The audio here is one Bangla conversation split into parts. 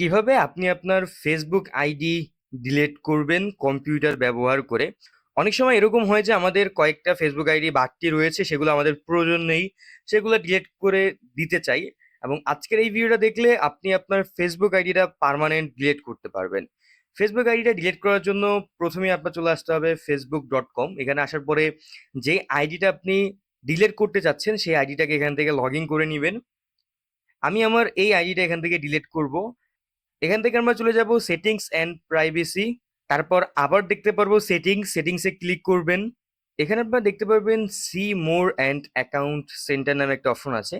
কীভাবে আপনি আপনার ফেসবুক আইডি ডিলেট করবেন কম্পিউটার ব্যবহার করে? অনেক সময় এরকম হয় যে আমাদের কয়েকটা ফেসবুক আইডি বাড়তি রয়েছে, সেগুলো আমাদের প্রয়োজন নেই, সেগুলো ডিলেট করে দিতে চাই এবং আজকের এই ভিডিওটা দেখলে আপনি আপনার ফেসবুক আইডিটা পার্মানেন্ট ডিলেট করতে পারবেন। ফেসবুক আইডিটা ডিলিট করার জন্য প্রথমে আপনার চলে আসতে হবে ফেসবুক ডট কম এখানে আসার পরে যে আইডিটা আপনি ডিলিট করতে চাচ্ছেন, সেই আইডিটাকে এখান থেকে লগ ইন করে নেবেন। আমি আমার এই আইডিটা এখান থেকে ডিলিট করব। এখান থেকে আমরা চলে যাব সেটিংস অ্যান্ড প্রাইভেসি তারপর আবার দেখতে পারব সেটিংস সেটিংসে ক্লিক করবেন। এখানে আপনারা দেখতে পারবেন see more and account centre নামে একটা অপশন আছে।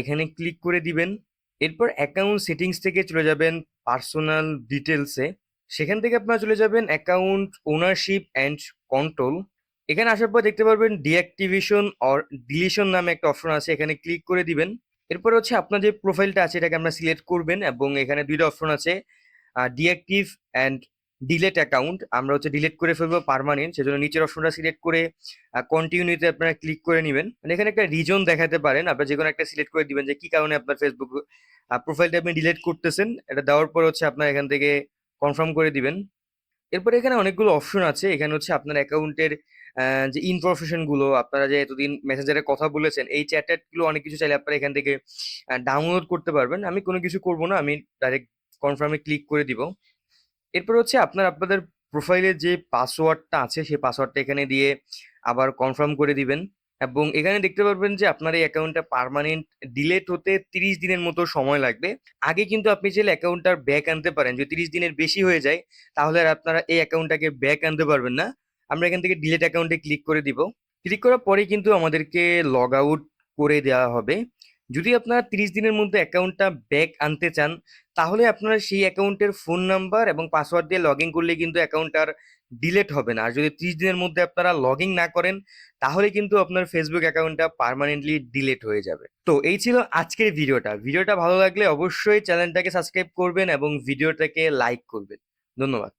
এখানে ক্লিক করে দিবেন। এরপর অ্যাকাউন্ট সেটিংস থেকে চলে যাবেন পার্সোনাল ডিটেলসে সেখান থেকে আপনারা চলে যাবেন অ্যাকাউন্ট ওনারশিপ অ্যান্ড কন্ট্রোল এখানে আসার পর দেখতে পারবেন ডিঅ্যাক্টিভেশন অর ডিলিশন নামে একটা অপশন আছে। এখানে ক্লিক করে দিবেন। এরপর হচ্ছে আপনার যে প্রোফাইলটা আছে, এটাকে আমরা সিলেক্ট করবেন এবং এখানে দুইটা অপশন আছে ডিঅ্যাক্টিভ অ্যান্ড ডিলেট অ্যাকাউন্ট আমরা হচ্ছে ডিলেট করে ফেলব পারমানেন্ট সেজন্য নিচের অপশনটা সিলেক্ট করে কন্টিনিউতে আপনারা ক্লিক করে নেবেন। মানে এখানে একটা রিজন দেখাতে পারেন, আপনার যে কোনো একটা সিলেক্ট করে দিবেন যে কি কারণে আপনার ফেসবুক প্রোফাইলটা আপনি ডিলিট করতেছেন। এটা দেওয়ার পর হচ্ছে আপনার এখান থেকে কনফার্ম করে দিবেন। এরপরে এখানে অনেকগুলো অপশন আছে। এখানে হচ্ছে আপনার অ্যাকাউন্টের যে ইনফরমেশনগুলো আপনারা যে এতদিন মেসেঞ্জারে কথা বলেছেন, এই চ্যাটগুলো অনেক কিছু চাইলে আপনারা এখান থেকে ডাউনলোড করতে পারবেন। আমি কোনো কিছু করব না, আমি ডাইরেক্ট কনফার্মে ক্লিক করে দিব। এরপর হচ্ছে আপনার, আপনাদের প্রোফাইলের যে পাসওয়ার্ডটা আছে, সেই পাসওয়ার্ডটা এখানে দিয়ে আবার কনফার্ম করে দিবেন। এবং এখানে দেখতে পারবেন যে আপনার এই অ্যাকাউন্টটা পার্মানেন্ট ডিলেট হতে তিরিশ দিনের মতো সময় লাগবে। আগে কিন্তু আপনি চাইলে অ্যাকাউন্টটার ব্যাক আনতে পারেন। যদি তিরিশ দিনের বেশি হয়ে যায়, তাহলে আর আপনারা এই অ্যাকাউন্টটাকে ব্যাক আনতে পারবেন না। আমরা এখান থেকে ডিলেট অ্যাকাউন্টে ক্লিক করে দিব। ক্লিক করার পরে কিন্তু আমাদেরকে লগ আউট করে দেওয়া হবে। যদি আপনারা তিরিশ দিনের মধ্যে অ্যাকাউন্টটা ব্যাক আনতে চান, তাহলে আপনারা সেই অ্যাকাউন্টের ফোন নাম্বার এবং পাসওয়ার্ড দিয়ে লগ ইন করলে কিন্তু অ্যাকাউন্ট আর ডিলেট হবে না। আর যদি ত্রিশ দিনের মধ্যে আপনারা লগ ইন না করেন, তাহলে কিন্তু আপনার ফেসবুক অ্যাকাউন্টটা পারমানেন্টলি ডিলেট হয়ে যাবে। তো এই ছিল আজকের ভিডিওটা। ভিডিওটা ভালো লাগলে অবশ্যই চ্যানেলটাকে সাবস্ক্রাইব করবেন এবং ভিডিওটাকে লাইক করবেন। ধন্যবাদ।